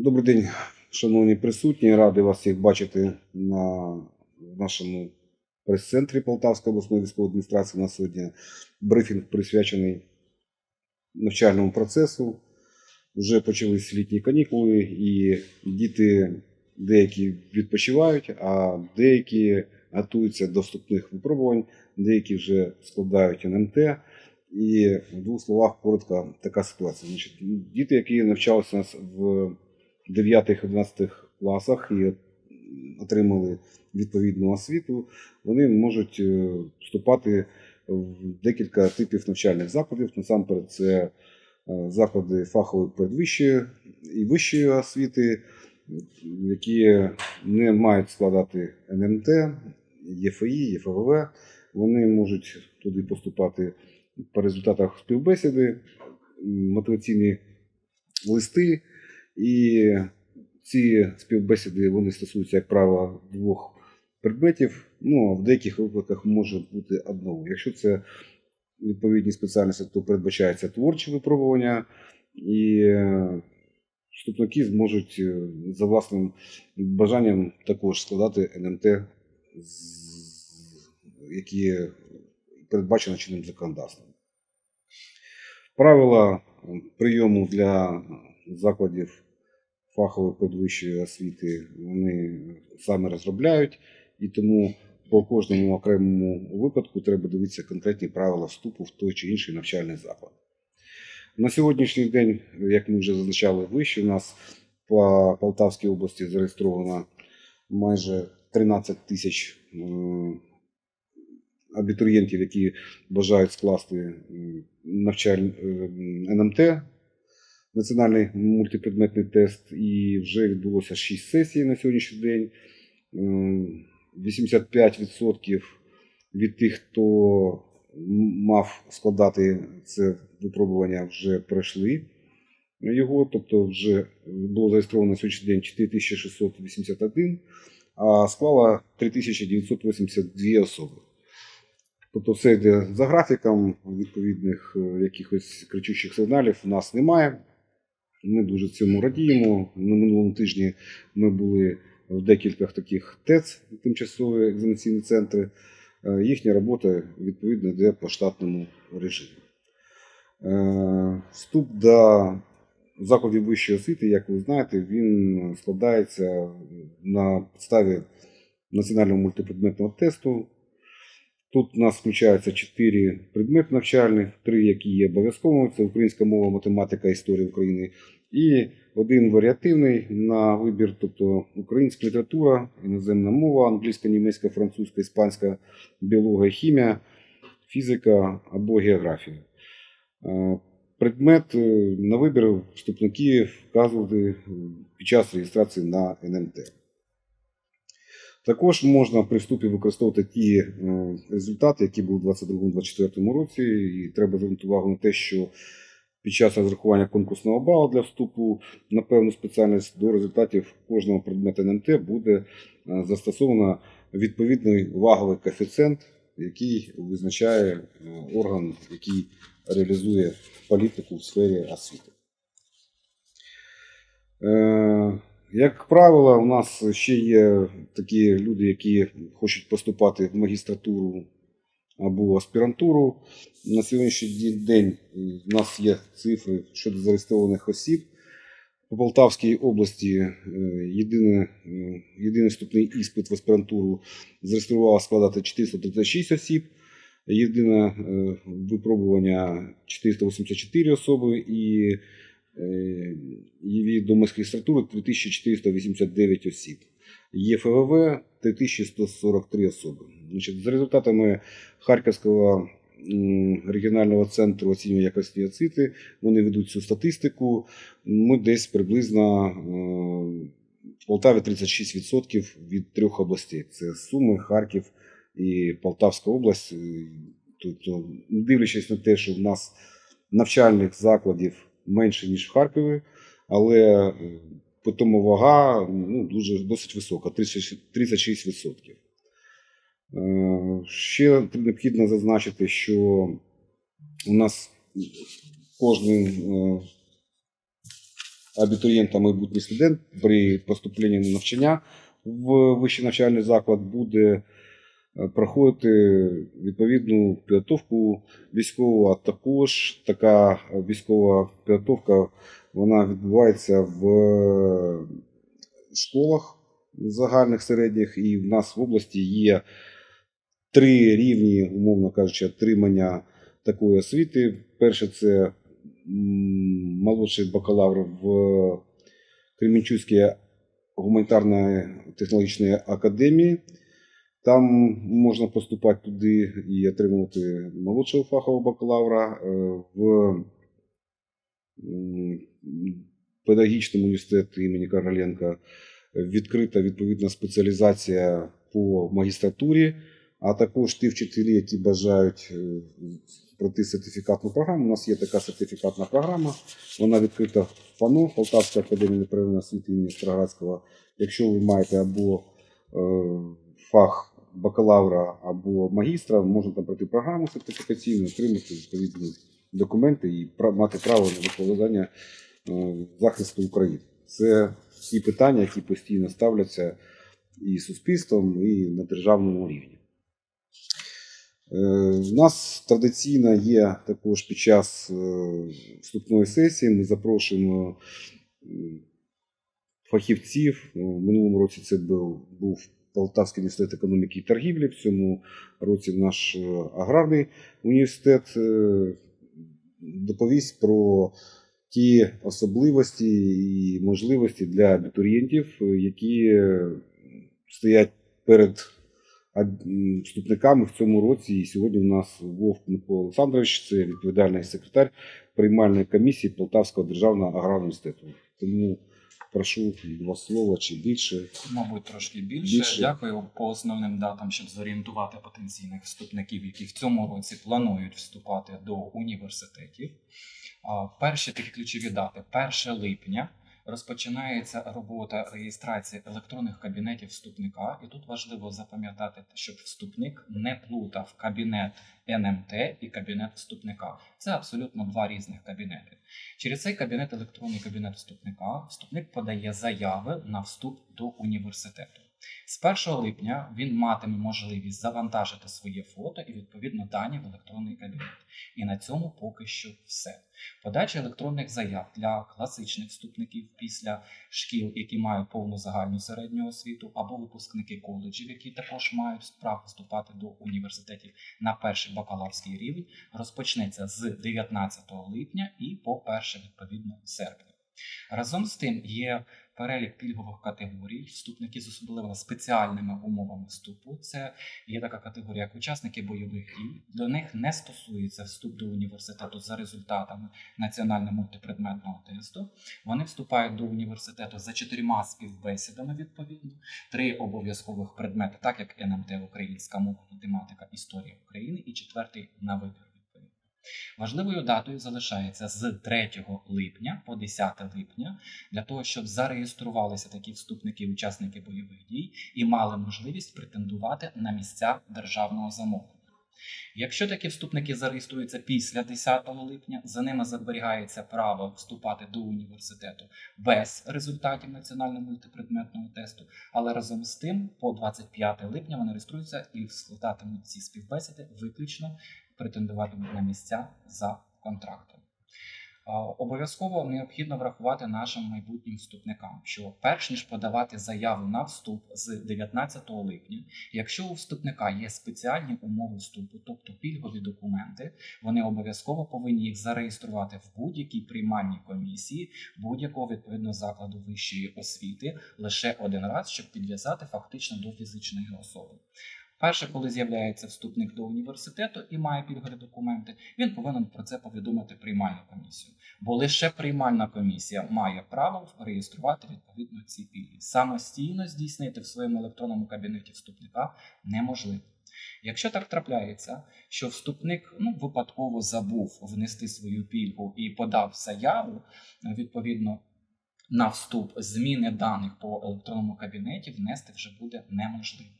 Добрий день, шановні присутні. Радий вас всіх бачити на нашому прес-центрі Полтавської обласної військової адміністрації. На сьогодні брифінг присвячений навчальному процесу. Вже почались літні канікули, і діти деякі відпочивають, а деякі готуються до вступних випробувань, деякі вже складають НМТ. І в двох словах коротко така ситуація. Значить, діти, які навчалися в 9-11 класах і отримали відповідну освіту, вони можуть е, вступати в декілька типів навчальних закладів. Насамперед, це е, заклади фахової передвищої і вищої освіти, які не мають складати НМТ, ЄФІ, ЄФВВ. Вони можуть туди поступати по результатах співбесіди, мотиваційні листи. І ці співбесіди вони стосуються, як правило, двох предметів. Ну, а в деяких випадках може бути одного. Якщо це відповідні спеціальності, то передбачається творче випробування, і вступники зможуть е, за власним бажанням також складати НМТ, які передбачено чинним законодавством. Правила прийому для закладів фахової підвищої освіти вони саме розробляють, і тому по кожному окремому випадку треба дивитися конкретні правила вступу в той чи інший навчальний заклад. На сьогоднішній день, як ми вже зазначали вище, у нас по Полтавській області зареєстровано майже 13 тисяч абітурієнтів, які бажають скласти м, навчаль... е, НМТ, національний мультипредметний тест, і вже відбулося 6 сесій на сьогоднішній день. 85% від тих, хто мав складати це випробування, вже пройшли його, тобто вже було зареєстровано на сьогоднішній день 4681, а склала 3982 особи. Тобто все йде за графіком, відповідних е, якихось кричучих сигналів у нас немає. Ми дуже цьому радіємо. На минулому тижні ми були в декількох таких ТЕЦ, тимчасові екзаменаційні центри. Е, Їхня робота відповідно йде по штатному режиму. Е, Вступ до закладів вищої освіти, як ви знаєте, він складається на підставі національного мультипредметного тесту. Тут у нас включаються чотири предмети навчальних, три, які є обов'язковими: це українська мова, математика, історія України, і один варіативний на вибір, тобто українська література, іноземна мова, англійська, німецька, французька, іспанська, біологія, хімія, фізика або географія. Е, Предмет е, на вибір вступники вказувати під час реєстрації на НМТ. Також можна при вступі використовувати ті е, результати, які були у 2022-2024 році. І треба звернути увагу на те, що під час розрахування конкурсного балу для вступу на певну спеціальність до результатів кожного предмету НМТ буде е, застосовано відповідний ваговий коефіцієнт, який визначає е, орган, який реалізує політику в сфері освіти. Як правило, у нас ще є такі люди, які хочуть поступати в магістратуру або аспірантуру. На сьогоднішній день у нас є цифри щодо зареєстрованих осіб. По Полтавській області е, єдине, е, єдиний вступний іспит в аспірантуру зареєструвало складати 436 осіб. Єдине е, випробування 484 особи і ЄВІ до магістратури 3489 осіб. ЄФВВ 3143 особи. Значить, за результатами Харківського регіонального центру оцінювання якості освіти, вони ведуть цю статистику. Ми десь приблизно е, в Полтаві 36% від трьох областей: це Суми, Харків і Полтавська область. Е, Тобто, дивлячись на те, що в нас навчальних закладів менше, ніж в Харкові, але е, тому вага ну, дуже досить висока 36%. 36%. Е, Ще необхідно зазначити, що у нас кожен е, абітурієнт та майбутній студент при поступленні на навчання в вищий навчальний заклад буде проходити відповідну підготовку військову, а також така військова підготовка вона відбувається в школах загальних середніх, і в нас в області є три рівні, умовно кажучи, отримання такої освіти. Перше це молодший бакалавр в Кременчуцькій гуманітарної технологічної академії. Там можна поступати туди і отримувати молодшого фахового бакалавра е, в педагогічному університеті імені Короленка відкрита відповідна спеціалізація по магістратурі, а також ті вчителі, які бажають е, пройти сертифікатну програму. У нас є така сертифікатна програма. Вона відкрита в ФАНО, Полтавська академія неправильної освіти імені Строградського. Якщо ви маєте або е, фах бакалавра або магістра, можете пройти програму сертифікаційну, отримати відповідні документи і мати право на викладання е, захисту України. Це ті питання, які постійно ставляться і суспільством, і на державному рівні. Е, У нас традиційно є також під час е, вступної сесії. Ми запрошуємо фахівців. В минулому році це був Полтавський університет економіки і торгівлі. В цьому році наш е, аграрний університет е, доповість про ті особливості і можливості для абітурієнтів, е, які стоять перед вступниками в цьому році. І сьогодні у нас Вовк Микола Олександрович, це відповідальний секретар приймальної комісії Полтавського державного аграрного університету. Тому прошу два слова чи більше. Мабуть, трошки більше. Більше. Дякую по основним датам, щоб зорієнтувати потенційних вступників, які в цьому році планують вступати до університетів. Перші такі ключові дати: 1 липня розпочинається робота реєстрації електронних кабінетів вступника. І тут важливо запам'ятати, щоб вступник не плутав кабінет НМТ і кабінет вступника. Це абсолютно два різних кабінети. Через цей кабінет, електронний кабінет вступника, вступник подає заяви на вступ до університету. З 1 липня він матиме можливість завантажити своє фото і відповідно дані в електронний кабінет. І на цьому поки що все. Подача електронних заяв для класичних вступників після шкіл, які мають повну загальну середню освіту, або випускники коледжів, які також мають право вступати до університетів на перший бакалаврський рівень, розпочнеться з 19 липня і по 1 відповідно серпня. Разом з тим є перелік пільгових категорій, вступники з особливо спеціальними умовами вступу. Це є така категорія, як учасники бойових дій. До них не стосується вступ до університету за результатами національно-мультипредметного тесту. Вони вступають до університету за чотирма співбесідами відповідно, три обов'язкових предмети, так як НМТ Українська мова, математика, історія України, і четвертий на вибір. Важливою датою залишається з 3 липня по 10 липня для того, щоб зареєструвалися такі вступники, учасники бойових дій і мали можливість претендувати на місця державного замовлення. Якщо такі вступники зареєструються після 10 липня, за ними зберігається право вступати до університету без результатів національно-мультипредметного тесту, але разом з тим, по 25 липня вони реєструються і складатимуть ці співбесіди виключно претендуватимуть на місця за контрактом. Обов'язково необхідно врахувати нашим майбутнім вступникам, що перш ніж подавати заяву на вступ з 19 липня, якщо у вступника є спеціальні умови вступу, тобто пільгові документи, вони обов'язково повинні їх зареєструвати в будь-якій приймальній комісії будь-якого відповідно закладу вищої освіти лише один раз, щоб підв'язати фактично до фізичної особи. Перше, коли з'являється вступник до університету і має пільгові документи, він повинен про це повідомити приймальну комісію. Бо лише приймальна комісія має право реєструвати відповідно ці пільги. Самостійно здійснити в своєму електронному кабінеті вступника неможливо. Якщо так трапляється, що вступник ну, випадково забув внести свою пільгу і подав заяву, відповідно на вступ зміни даних по електронному кабінеті внести вже буде неможливо.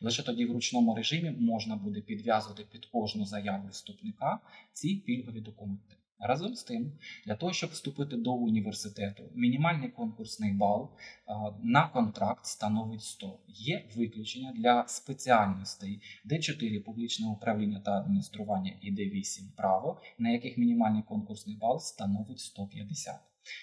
Лише тоді в ручному режимі можна буде підв'язувати під кожну заяву вступника ці пільгові документи. Разом з тим, для того, щоб вступити до університету, мінімальний конкурсний бал на контракт становить 100. Є виключення для спеціальностей Д4 публічне управління та адміністрування і Д8 право, на яких мінімальний конкурсний бал становить 150.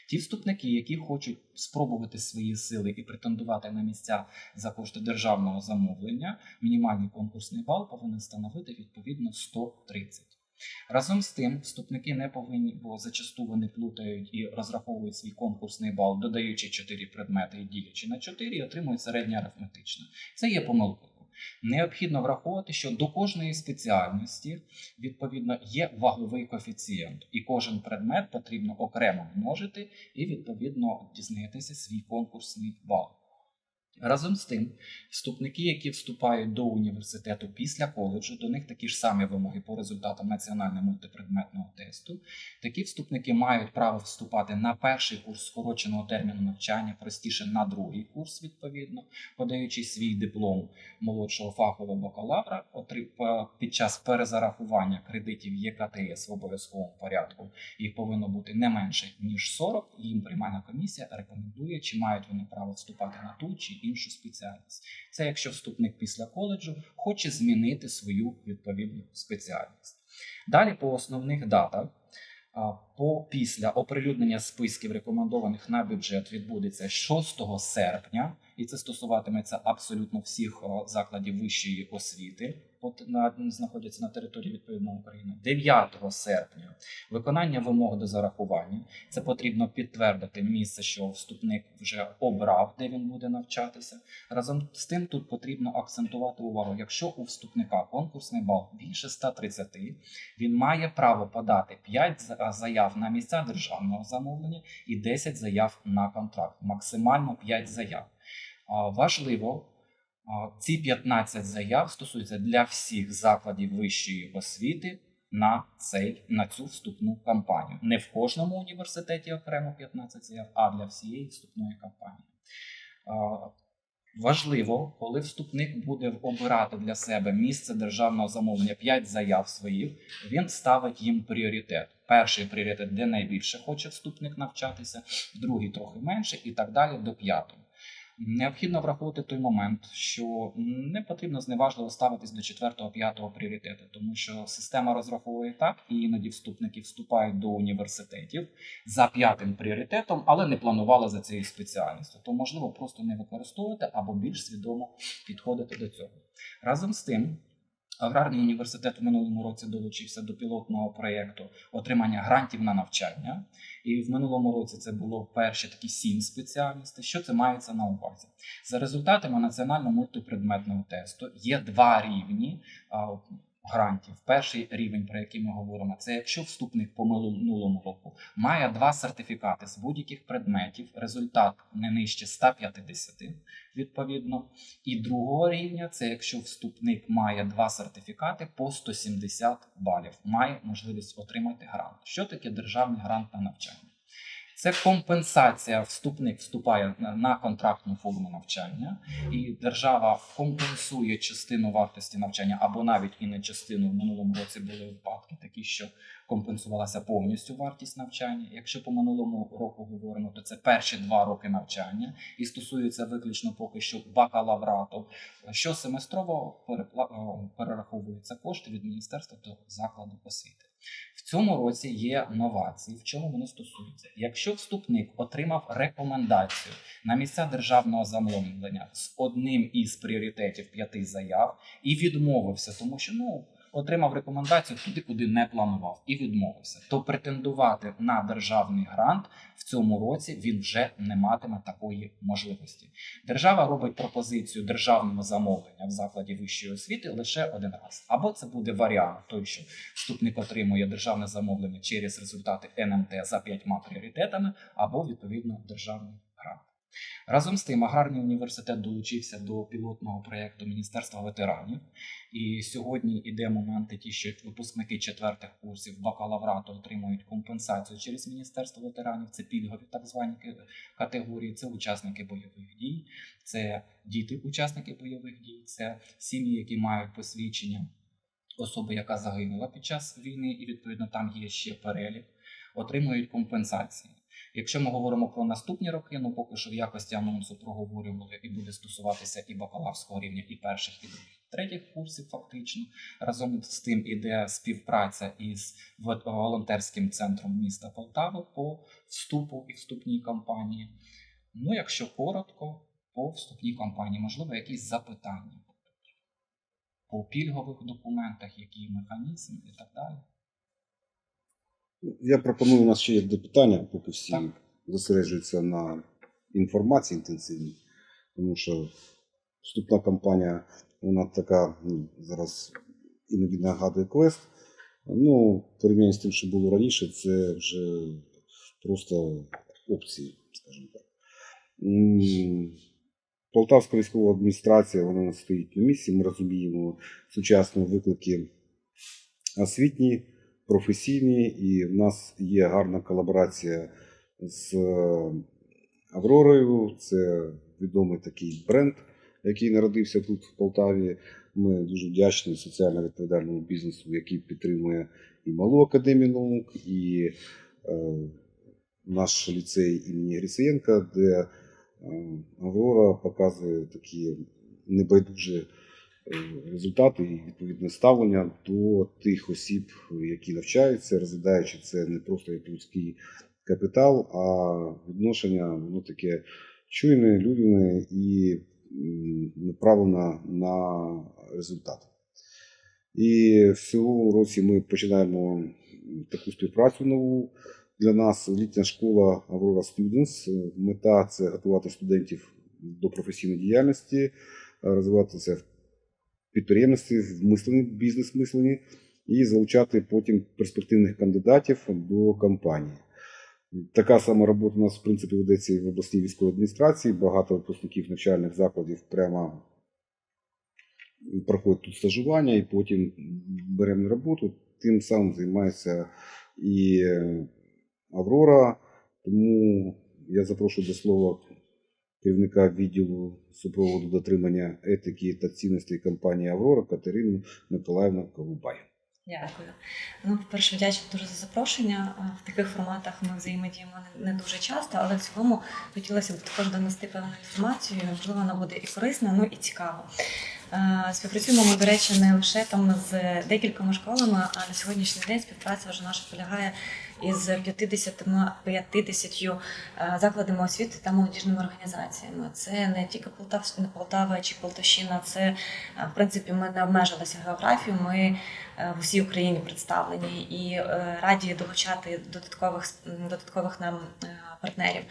Ті вступники, які хочуть спробувати свої сили і претендувати на місця за кошти державного замовлення, мінімальний конкурсний бал повинен становити відповідно 130. Разом з тим, вступники не повинні, бо зачасту вони плутають і розраховують свій конкурсний бал, додаючи 4 предмети і ділячи на 4, і отримують середнє арифметичне. Це є помилкою. Необхідно враховувати, що до кожної спеціальності відповідно є ваговий коефіцієнт, і кожен предмет потрібно окремо множити і відповідно дізнатися свій конкурсний бал. Разом з тим, вступники, які вступають до університету після коледжу, до них такі ж самі вимоги по результатам національного мультипредметного тесту. Такі вступники мають право вступати на перший курс скороченого терміну навчання, простіше на другий курс, відповідно, подаючи свій диплом молодшого фахового бакалавра, під час перезарахування кредитів ЄКТС в обов'язковому порядку їх повинно бути не менше ніж 40. Їм приймальна комісія рекомендує, чи мають вони право вступати на ту чи іншу спеціальність. Це якщо вступник після коледжу хоче змінити свою відповідну спеціальність. Далі по основних датах. По після оприлюднення списків рекомендованих на бюджет відбудеться 6 серпня, і це стосуватиметься абсолютно всіх закладів вищої освіти, знаходяться на території відповідної України. 9 серпня виконання вимог до зарахування. Це потрібно підтвердити місце, що вступник вже обрав, де він буде навчатися. Разом з тим, тут потрібно акцентувати увагу. Якщо у вступника конкурсний бал більше 130, він має право подати 5 заяв на місця державного замовлення і 10 заяв на контракт. Максимально 5 заяв. Важливо. Ці 15 заяв стосуються для всіх закладів вищої освіти на цей на цю вступну кампанію. Не в кожному університеті окремо 15 заяв, а для всієї вступної кампанії. Важливо, коли вступник буде обирати для себе місце державного замовлення 5 заяв своїх, він ставить їм пріоритет. Перший пріоритет, де найбільше хоче вступник навчатися, другий трохи менше, і так далі до п'ятого. Необхідно враховувати той момент, що не потрібно зневажливо ставитись до 4-5 пріоритету, тому що система розраховує так, і іноді вступники вступають до університетів за п'ятим пріоритетом, але не планували за цією спеціальністю. То можливо просто не використовувати або більш свідомо підходити до цього. Разом з тим. Аграрний університет в минулому році долучився до пілотного проєкту отримання грантів на навчання. І в минулому році це було перші такі сім спеціальностей. Що це мається на увазі? За результатами національного мультипредметного тесту є два рівні грантів. Перший рівень, про який ми говоримо, це якщо вступник по минулому року має два сертифікати з будь-яких предметів, результат не нижче 150, відповідно. І другого рівня це якщо вступник має два сертифікати по 170 балів, має можливість отримати грант. Що таке державний грант на навчання? Це компенсація. Вступник вступає на- контрактну форму навчання, і держава компенсує частину вартості навчання або навіть і не частину. В минулому році були випадки такі, що компенсувалася повністю вартість навчання. Якщо по минулому року говоримо, то це перші два роки навчання і стосується виключно поки що бакалаврату. Щосеместрово перепла- о, перераховуються кошти від міністерства до закладу освіти. Цьому році є новації. В чому вони стосуються? Якщо вступник отримав рекомендацію на місця державного замовлення з одним із пріоритетів п'яти заяв і відмовився, тому що ну. Отримав рекомендацію туди, куди не планував, і відмовився. То претендувати на державний грант в цьому році він вже не матиме такої можливості. Держава робить пропозицію державного замовлення в закладі вищої освіти лише один раз. Або це буде варіант, той, що вступник отримує державне замовлення через результати НМТ за п'ятьма пріоритетами, або відповідно державний. Разом з тим, аграрний університет долучився до пілотного проєкту Міністерства ветеранів. І сьогодні іде моменти, ті, що випускники четвертих курсів бакалаврату отримують компенсацію через Міністерство ветеранів. Це пільгові так звані категорії, це учасники бойових дій, це діти учасники бойових дій, це сім'ї, які мають посвідчення особи, яка загинула під час війни, і відповідно там є ще перелік. отримують компенсації. Якщо ми говоримо про наступні роки, ну поки що в якості анонсу проговорювали і буде стосуватися і бакалаврського рівня, і перших, і третіх курсів, фактично. Разом з тим іде співпраця із волонтерським центром міста Полтави по вступу і вступній кампанії. Ну, якщо коротко, по вступній кампанії, можливо, якісь запитання по пільгових документах, який механізм і так далі. Я пропоную, у нас ще є до питання, поки всі Так. зосереджуються на інформації інтенсивній, тому що вступна кампанія, вона така ну, зараз іноді нагадує квест. Ну, в з тим, що було раніше, це вже просто опції, скажімо так. Полтавська військова адміністрація вона нас стоїть на місці. Ми розуміємо сучасні виклики освітні, професійні, і в нас є гарна колаборація з е, Авророю. Це відомий такий бренд, який народився тут, в Полтаві. Ми дуже вдячні соціально відповідальному бізнесу, який підтримує і малу академію наук, і е, наш ліцей імені Грицеєнка, де е, Аврора показує такі небайдужі результати і відповідне ставлення до тих осіб, які навчаються, розглядаючи це не просто як людський капітал, а відношення воно таке чуйне, людяне і м, направлено на результат. І в цьому році ми починаємо таку співпрацю нову. Для нас літня школа Aurora Students. Мета це готувати студентів до професійної діяльності, розвиватися в підприємництві, в мисленні, бізнес-мисленні і залучати потім перспективних кандидатів до компанії. Така сама робота у нас, в принципі, ведеться і в обласній військовій адміністрації. Багато випускників навчальних закладів прямо проходять тут стажування і потім беремо на роботу. Тим самим займається і Аврора. Тому я запрошую до слова керівника відділу супроводу дотримання етики та цінностей компанії Аврора Катерину Миколаївну Колубай. Дякую. Ну, по-перше, вдячна дуже за запрошення. В таких форматах ми взаємодіємо не- дуже часто, але в цілому хотілося б також донести певну інформацію. Можливо, вона буде і корисна, ну і цікава. Співпрацюємо ми, до речі, не лише там з декількома школами, а на сьогоднішній день співпраця вже наша полягає із 50, 50 е, закладами освіти та молодіжними організаціями. Це не тільки Полтав, не Полтава чи Полтавщина, це е, в принципі ми не обмежилися географією. Ми е, в усій Україні представлені і раді долучати додаткових додаткових нам партнерів.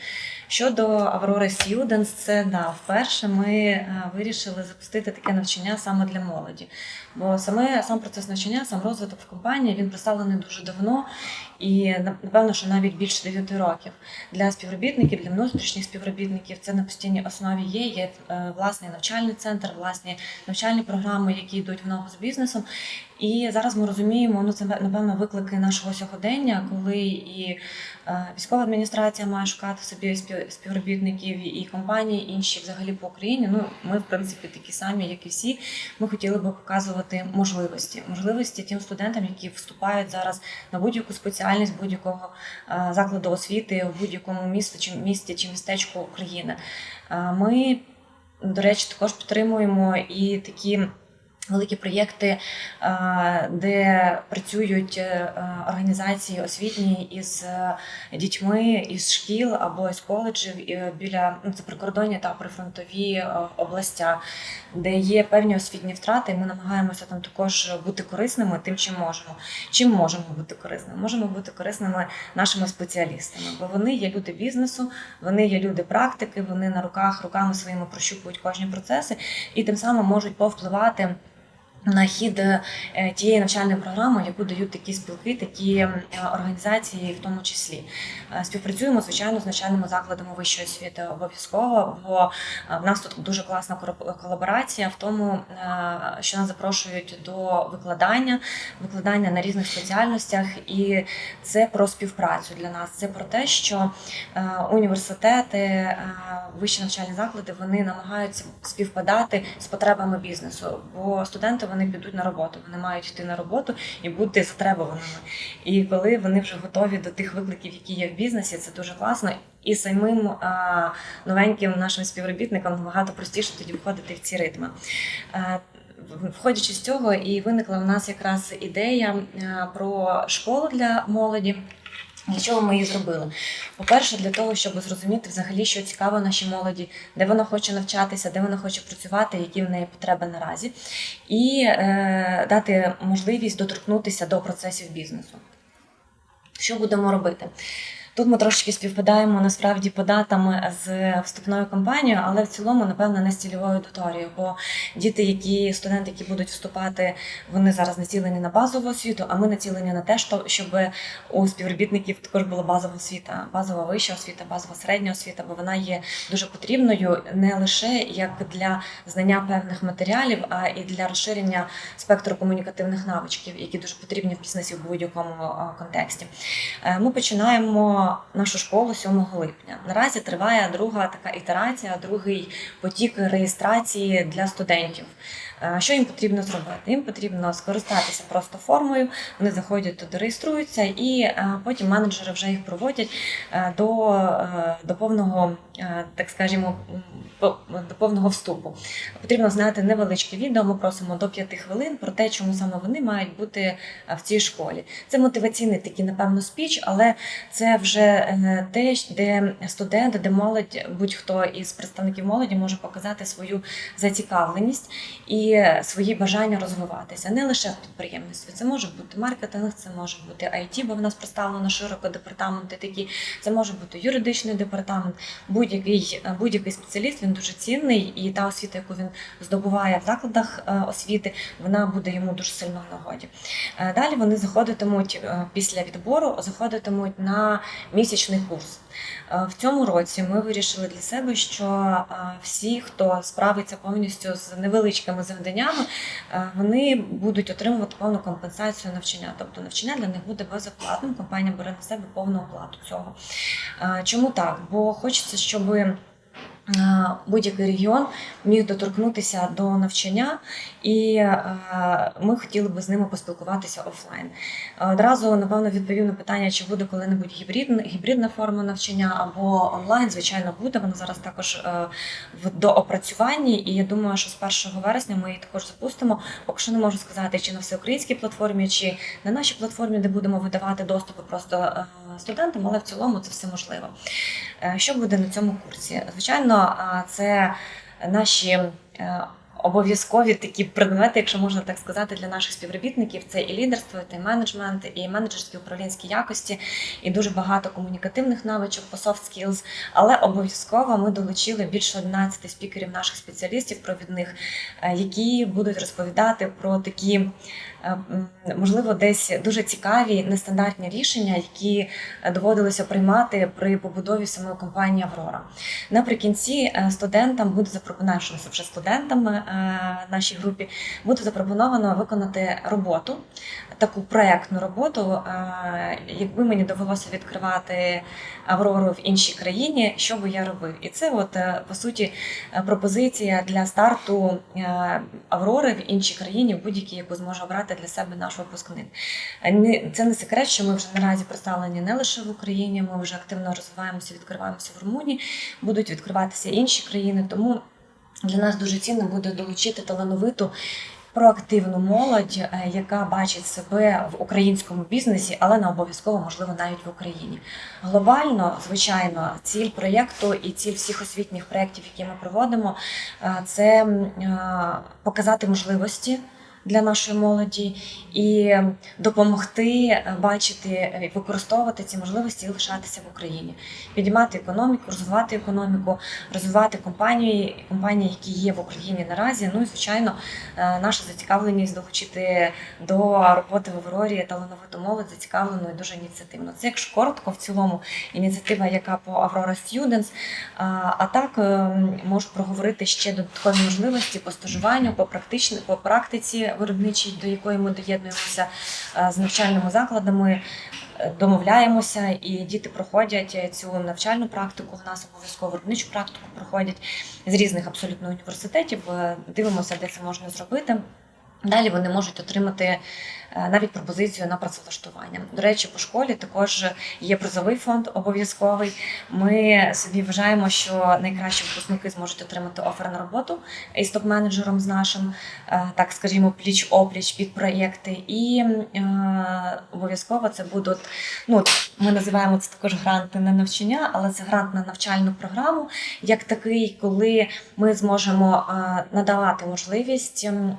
Щодо Aurora Students, це да, вперше ми вирішили запустити таке навчання саме для молоді. Бо саме сам процес навчання, сам розвиток в компанії він представлений дуже давно і на- напевно, що навіть більше 9 років для співробітників, для внутрішніх співробітників це на постійній основі є. Є е, власний навчальний центр, власні навчальні програми, які йдуть в ногу з бізнесом. І зараз ми розуміємо, ну це напевно виклики нашого сьогодення, коли і військова адміністрація має шукати собі спів- співробітників і компанії інші взагалі по Україні. Ну ми в принципі такі самі, як і всі. Ми хотіли би показувати можливості, можливості тим студентам, які вступають зараз на будь-яку спеціальність будь-якого е, закладу освіти в будь-якому місті чи місті чи містечку України. Е, Ми, до речі, також підтримуємо і такі. Великі проєкти, е, де працюють е, організації освітні із е, дітьми із шкіл або з коледжів біля ну, це прикордонні та прифронтові областя, де є певні освітні втрати. і Ми намагаємося там також бути корисними тим, чим можемо. Чим можемо бути корисними? Можемо бути корисними нашими спеціалістами, бо вони є люди бізнесу, вони є люди практики, вони на руках руками своїми прощупують кожні процеси і тим самим можуть повпливати. На хід е, тієї навчальної програми, яку дають такі спілки, такі е, організації, в тому числі Е, співпрацюємо звичайно з навчальними закладами вищої освіти обов'язково, бо в нас тут дуже класна колаборація в тому, що нас запрошують до викладання, викладання на різних спеціальностях, і це про співпрацю для нас. Це про те, що університети, вищі навчальні заклади вони намагаються співпадати з потребами бізнесу, бо студенти вони підуть на роботу. Вони мають йти на роботу і бути затребуваними. І коли вони вже готові до тих викликів, які є в бізнесі, це дуже класно. І самим а, новеньким нашим співробітникам набагато простіше тоді входити в ці ритми. В- Входячи з цього, і виникла у нас якраз ідея про школу для молоді. Для чого ми її зробили? По-перше, для того, щоб зрозуміти взагалі, що цікаво нашій молоді, де вона хоче навчатися, де вона хоче працювати, які в неї потреби наразі, і е, дати можливість доторкнутися до процесів бізнесу. Що будемо робити? Тут ми трошечки співпадаємо насправді по датам з вступною кампанією, але в цілому, напевно, не з цільовою аудиторією. Бо діти, які студенти, які будуть вступати, вони зараз націлені на базову освіту, а ми націлені на те, що- щоб у співробітників також була базова освіта, базова вища освіта, базова середня освіта, бо вона є дуже потрібною не лише як для знання певних матеріалів, а і для розширення спектру комунікативних навичків, які дуже потрібні в бізнесі в будь-якому контексті. Е, Ми починаємо нашу школу 7 липня. Наразі триває друга така ітерація, другий потік реєстрації для студентів. Е, Що їм потрібно зробити? Їм потрібно скористатися просто формою. Вони заходять туди, реєструються, і е, потім менеджери вже їх проводять е, до, до повного, так скажімо, до повного вступу. Потрібно знати невеличке відео. Ми просимо до 5 хвилин про те, чому саме вони мають бути в цій школі. Це мотиваційний такий, напевно, спіч, але це вже те, де студент, де молодь, будь-хто із представників молоді може показати свою зацікавленість і свої бажання розвиватися. Не лише в підприємництві. Це може бути маркетинг, це може бути IT, бо в нас представлено широко департаменти такі. Це може бути юридичний департамент. Будь-який будь-який спеціаліст він дуже цінний, і та освіта, яку він здобуває в закладах е, освіти, вона буде йому дуже сильно в нагоді. Е, Далі вони заходитимуть е, після відбору, заходитимуть на місячний курс. Е, В цьому році ми вирішили для себе, що е, всі, хто справиться повністю з невеличкими завданнями, е, вони будуть отримувати повну компенсацію навчання. Тобто навчання для них буде безоплатним. Компанія бере на себе повну оплату цього. Чому так? Бо хочеться, щоб будь-який регіон міг доторкнутися до навчання, і е, ми хотіли би з ними поспілкуватися офлайн. Е, Одразу напевно відповів на питання, чи буде коли-небудь гібридна, гібридна форма навчання або онлайн. Звичайно, буде. Вона зараз також е, в доопрацюванні, і я думаю, що з 1 вересня ми її також запустимо. Поки що не можу сказати, чи на всеукраїнській платформі, чи на нашій платформі, де будемо видавати доступи просто е, студентам, але в цілому це все можливо. Е, Що буде на цьому курсі? Звичайно, це наші е, обов'язкові такі предмети, якщо можна так сказати, для наших співробітників. Це і лідерство, і тайм-менеджмент, і менеджерські управлінські якості, і дуже багато комунікативних навичок по soft skills. Але обов'язково ми долучили більше 11 спікерів наших спеціалістів провідних, е, які будуть розповідати про такі. Е, Можливо, десь дуже цікаві нестандартні рішення, які доводилося приймати при побудові самої компанії Аврора. Наприкінці е, студентам буде запропоновано, вже студентам е, нашій групі, буде запропоновано виконати роботу, таку проектну роботу. е, Якби мені довелося відкривати Аврору в іншій країні, що би я робив? І це, от е, по суті, е, пропозиція для старту Аврори в іншій країні, в будь-якій, яку зможе обрати для себе наш випускник. Це не секрет, що ми вже наразі представлені не лише в Україні, ми вже активно розвиваємося, відкриваємося в Румунії, будуть відкриватися інші країни. Тому для нас дуже цінно буде долучити талановиту. Проактивну молодь, е, яка бачить себе в українському бізнесі, але не обов'язково можливо навіть в Україні. Глобально, звичайно, ціль проєкту і ціль всіх освітніх проєктів, які ми проводимо, е, це е, показати можливості для нашої молоді і допомогти е, бачити і використовувати ці можливості і лишатися в Україні, підіймати економіку, розвивати економіку, розвивати компанії, компанії, які є в Україні наразі. Ну і звичайно, е, наша зацікавленість долучити до роботи в Аврорі талановиту молодь зацікавлену і дуже ініціативно. Це якщо коротко, в цілому ініціатива, яка по Aurora Students. А, так е, можу проговорити ще додаткові можливості по стажуванню, по практичній по практиці виробничій, до якої ми доєднуємося е, з навчальними закладами. е, Домовляємося, і діти проходять цю навчальну практику. В нас обов'язково виробничу практику проходять з різних абсолютно університетів. Е, Дивимося, де це можна зробити. Далі вони можуть отримати е, навіть пропозицію на працевлаштування. До речі, по школі також є призовий фонд обов'язковий. Ми собі вважаємо, що найкращі випускники зможуть отримати офер на роботу із топ-менеджером з нашим, е, так скажімо, пліч-опліч під проєкти. І е, обов'язково це будуть, ну ми називаємо це також гранти на навчання, але це грант на навчальну програму, як такий, коли ми зможемо е, надавати можливість е,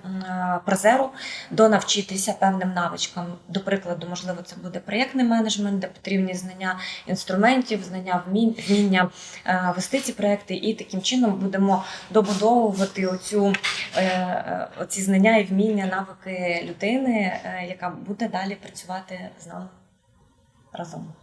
призеру донавчитися певним навичкам. До прикладу, можливо, це буде проєктний менеджмент, де потрібні знання інструментів, знання вміння е, вести ці проекти, і таким чином будемо добудовувати оцю, е, е, оці знання і вміння, навики людини, яка буде далі працювати з нами разом.